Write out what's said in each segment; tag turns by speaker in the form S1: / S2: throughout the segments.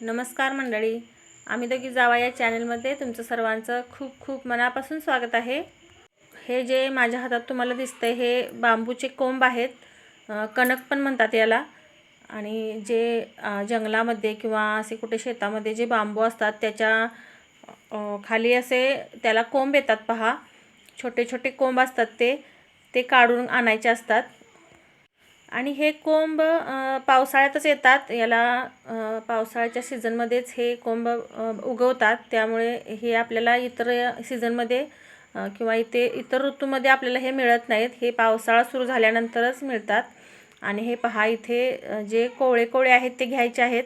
S1: नमस्कार मंडळी. आम्ही दोघी जावा या चॅनलमध्ये तुमचं सर्वांचं खूप खूप मनापासून स्वागत आहे. हे जे माझ्या हातात तुम्हाला दिसतंय हे बांबूचे कोंब आहेत. कणक पण म्हणतात याला. आणि जे जंगलामध्ये किंवा असे कुठे शेतामध्ये जे बांबू असतात त्याच्याखाली असे त्याला कोंब येतात पहा. छोटे छोटे कोंब असतात ते. ते काढून आणायचे असतात. आणि हे कोंब पावसाळ्यातच येतात. याला पावसाळ्याच्या सीझनमध्येच हे कोंब उगवतात. त्यामुळे हे आपल्याला इतर सीझनमध्ये किंवा इथे इतर ऋतूमध्ये आपल्याला हे मिळत नाहीत. हे पावसाळा सुरू झाल्यानंतरच मिळतात. आणि हे पहा इथे जे कोवळे कोवळे आहेत ते घ्यायचे आहेत.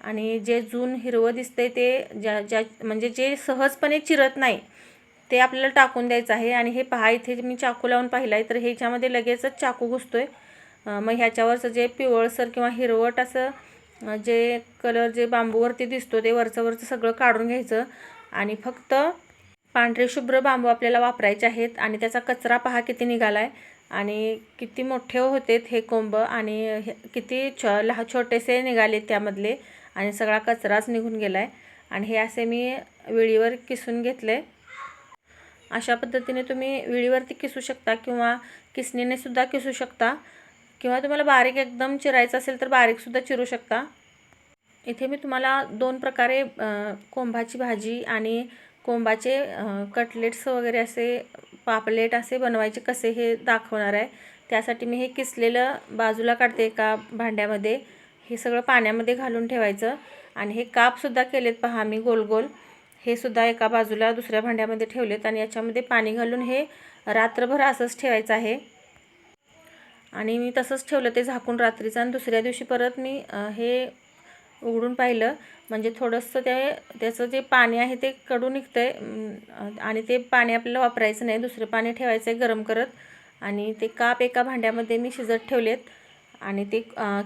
S1: आणि जे जून हिरवं दिसते ते ज्या ज्या म्हणजे जे सहजपणे चिरत नाही ते आपल्याला टाकून द्यायचं आहे. आणि हे पहा इथे मी चाकू लावून पाहिलं आहे तर ह्याच्यामध्ये लगेचच चाकू घुसतो आहे मग ह्याच्यावरचं जे पिवळसर किंवा हिरवट असं जे कलर जे बांबूवरती दिसतो ते वरचं वरचं सगळं काढून घ्यायचं. आणि फक्त पांढरे शुभ्र बांबू आपल्याला वापरायचे आहेत आणि त्याचा कचरा पहा किती निघाला आहे आणि किती मोठे होते हे कोंब आणि हे किती छ लहा छोटेसे निघाले त्यामधले. आणि सगळा कचराच निघून गेला आहे आणि हे असे मी विळीवर किसून घेतले. अशा पद्धतीने तुम्ही विळीवरती किसू शकता किंवा किसणीने सुद्धा किसू शकता. किंवा तुम्हाला बारीक एकदम चिरायचं असेल तर बारीकसुद्धा चिरू शकता. इथे मी तुम्हाला दोन प्रकारे कोंभाची कोंबाची भाजी आणि कोंबाचे कटलेट्स वगैरे असे पापलेट असे बनवायचे कसे हे दाखवणार आहे. त्यासाठी मी हे किसलेलं बाजूला काढते एका भांड्यामध्ये. हे सगळं पाण्यामध्ये घालून ठेवायचं आणि हे कापसुद्धा केलेत पहा मी गोल गोल. हे सुद्धा एका बाजूला दुसऱ्या भांड्यामध्ये ठेवलेत आणि याच्यामध्ये पाणी घालून हे रात्रभर असंच ठेवायचं आहे. आणि मी तसंच ठेवलं ते झाकून रात्रीचं आणि दुसऱ्या दिवशी परत मी हे उघडून पाहिलं. म्हणजे थोडंसं ते त्याचं जे पाणी आहे ते कडू निघतं आहे आणि ते पाणी आपल्याला वापरायचं नाही. दुसरं पाणी ठेवायचं आहे गरम करत. आणि ते काप एका भांड्यामध्ये मी शिजत ठेवलेत. आणि ते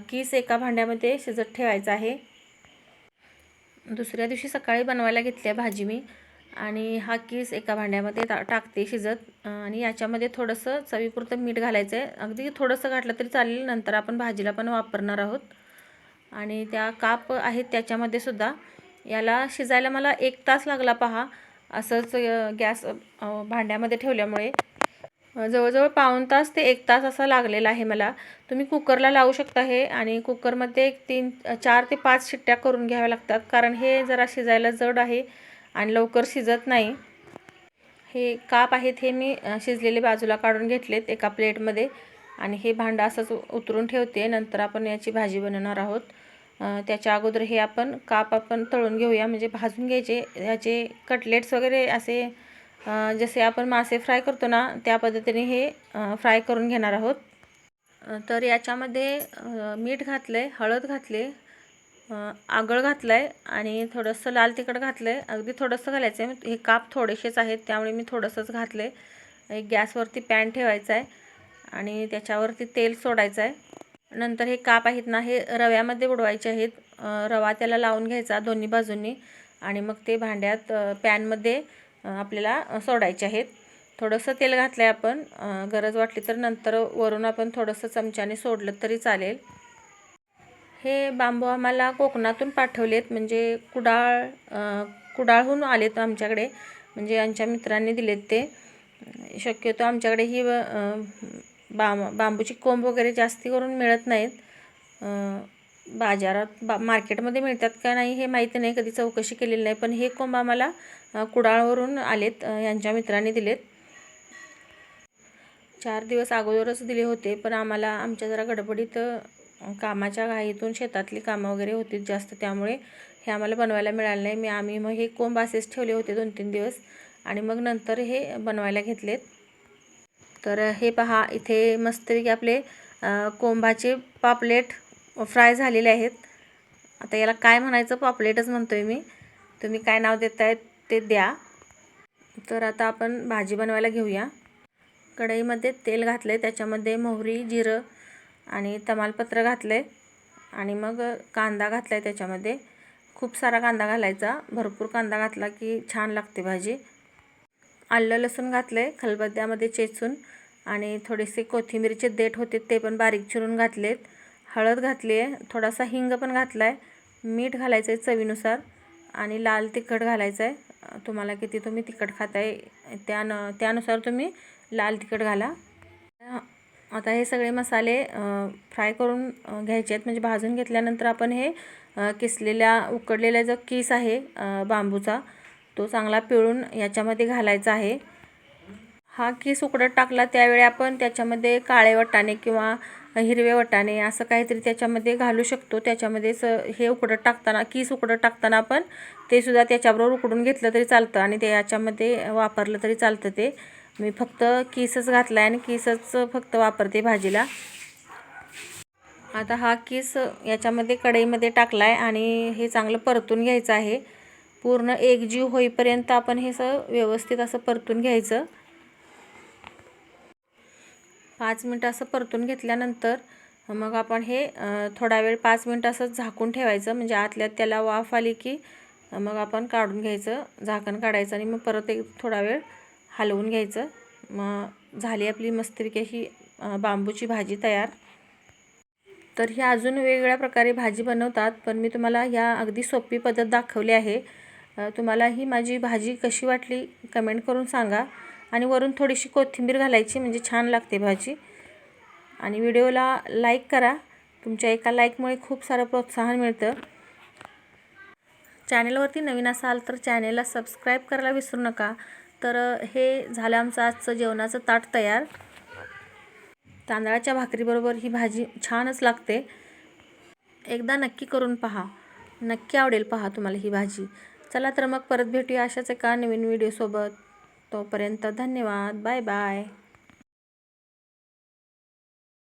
S1: किस एका भांड्यामध्ये शिजत ठेवायचं आहे. दुसऱ्या दिवशी सकाळी बनवायला घेतली आहे भाजी मी. आणि हा किस एका भांड्यामध्ये टा टाकते शिजत. आणि याच्यामध्ये थोडंसं चवीपुरतं मीठ घालायचं आहे अगदी थोडंसं घातलं तरी चालेल. नंतर आपण भाजीला पण वापरणार आहोत. आणि त्या काप आहेत त्याच्यामध्ये सुद्धा. याला शिजायला मला एक तास लागला पहा. असंच गॅस भांड्यामध्ये ठेवल्यामुळे. जवळजवळ पाऊण तास ते एक तास असा लागलेला आहे मला. तुम्ही कुकरला लावू शकता हे. आणि कुकरमध्ये एक तीन चार ते पाच शिट्ट्या करून घ्याव्या लागतात. कारण हे जरा शिजायला जड आहे. आणि लवकर शिजत नाही. हे काप आहेत हे मी शिजलेले बाजूला काढून घेतलेत एका प्लेटमध्ये. आणि हे भांडं असंच उतरून ठेवते. नंतर आपण याची भाजी बनवणार आहोत. त्याच्या अगोदर हे आपण काप आपण तळून घेऊया. म्हणजे भाजून घ्यायचे याचे कटलेट्स वगैरे असे जसे आपण मासे फ्राय करतो ना त्या पद्धतीने हे फ्राय करून घेणार आहोत. तर याच्यामध्ये मीठ घातलं आहे हळद घातले. आगळ घातलं आहे आणि थोडंसं लाल तिखट घातलं आहे अगदी थोडंसं घालायचं आहे हे काप थोडेसेच आहेत त्यामुळे मी थोडंसंच घातलं आहे एक गॅसवरती पॅन ठेवायचा आहे आणि त्याच्यावरती तेल सोडायचं आहे नंतर हे काप आहेत ना हे रव्यामध्ये बुडवायचे आहेत. रवा त्याला लावून घ्यायचा दोन्ही बाजूंनी आणि मग ते भांड्यात पॅनमध्ये आपल्याला सोडायचे आहेत. थोडंसं तेल घातलं आहे आपण गरज वाटली तर नंतर वरून आपण थोडंसं चमच्याने सोडलं तरी चालेल. हे बांबू आम्हाला कोकणातून पाठवलेत. म्हणजे कुडाळ कुडाळहून आलेत आमच्याकडे. म्हणजे आमच्या मित्रांनी दिलेत ते. शक्यतो आमच्याकडे ही अ, बांबूची कोंब वगैरे जास्ती करून मिळत नाहीत. बाजारात बा मार्केटमध्ये मिळतात का नाही हे माहिती नाही. कधी चौकशी केलेली नाही. पण हे कोंब आम्हाला कुडाळवरून आलेत यांच्या मित्रांनी दिलेत. चार दिवस अगोदरच दिले होते. पण आम्हाला आमच्या जरा गडबडीत कामाच्या घाईतून शेतातली कामं वगैरे होती जास्त त्यामुळे हे आम्हाला बनवायला मिळालं नाही. मी आम्ही मग हे कोंब असेच ठेवले होते दोन तीन दिवस आणि मग नंतर हे बनवायला घेतलेत. तर हे पहा इथे मस्तपैकी आपले कोंबाचे पापलेट फ्राय झालेले आहेत. आता याला काय म्हणायचं पापलेटच म्हणतो आहे मी. तुम्ही काय नाव देताय ते द्या. तर आता आपण भाजी बनवायला घेऊया. कढईमध्ये तेल घातलं आहे त्याच्यामध्ये मोहरी जिरं आणि तमालपत्र घातलं आहे आणि मग कांदा घातला आहे त्याच्यामध्ये. खूप सारा कांदा घालायचा. भरपूर कांदा घातला की छान लागते भाजी. आलं लसूण घातलं आहे खलबत्त्यामध्ये चेचून. आणि थोडेसे कोथिंबीरचे देठ होते ते पण बारीक चिरून घातलेत. हळद घातली आहे थोडासा हिंग पण घातला आहे मीठ घालायचं आहे चवीनुसार. आणि लाल तिखट घालायचं आहे तुम्हाला किती तुम्ही तिखट खाताय त्यान त्यानुसार तुम्ही लाल तिखट घाला. आता हे सगळे मसाले फ्राय करून घ्यायचे आहेत. म्हणजे भाजून घेतल्यानंतर आपण हे किसलेल्या उकडलेला जो किस आहे बांबूचा तो चांगला पिळून याच्यामध्ये घालायचा आहे. हा किस उकडत टाकला त्यावेळी आपण त्याच्यामध्ये काळे वटाणे किंवा हिरवे वटाणे असं काहीतरी त्याच्यामध्ये घालू शकतो. त्याच्यामध्येच हे उकडत टाकताना किस उकडत टाकताना आपण ते सुद्धा त्याच्याबरोबर उकडून घेतलं तरी चालतं आणि ते याच्यामध्ये वापरलं तरी चालतं ते. मी फक्त किसच घातला आहे आणि किसच फक्त वापरते भाजीला. आता हा किस याच्यामध्ये कढईमध्ये टाकला आहे आणि हे चांगलं परतून घ्यायचं आहे. पूर्ण एकजीव होईपर्यंत आपण हे स व्यवस्थित असं परतून घ्यायचं. पाच मिनटं असं परतून घेतल्यानंतर मग आपण हे थोडा वेळ पाच मिनटं असं झाकून ठेवायचं. म्हणजे आतल्यात त्याला वाफ आली की मग आपण काढून घ्यायचं झाकण काढायचं आणि मग परत एक थोडा वेळ हलवून घ्यायचं. मग झाली आपली मस्तपैकी अशी बांबूची भाजी तयार. तर ही अजून वेगवेगळ्या प्रकारे भाजी बनवतात पण मी तुम्हाला ह्या अगदी सोपी पद्धत दाखवली आहे. तुम्हाला ही माझी भाजी कशी वाटली कमेंट करून सांगा. आणि वरून थोडीशी कोथिंबीर घालायची म्हणजे छान लागते भाजी. आणि व्हिडिओला लाईक करा. तुमच्या एका लाईकमुळे खूप सारं प्रोत्साहन मिळतं. चॅनेलवरती नवीन असाल तर चॅनेलला सबस्क्राईब करायला विसरू नका. तर हे झालं आमचं आजचं जेवणाचं ताट तयार. तांदळाच्या भाकरीबरोबर ही भाजी छानच लागते. एकदा नक्की करून पहा. नक्की आवडेल पहा तुम्हाला ही भाजी. चला तर मग परत भेटूया अशाच एका नवीन व्हिडिओसोबत तोपर्यंत धन्यवाद. Bye bye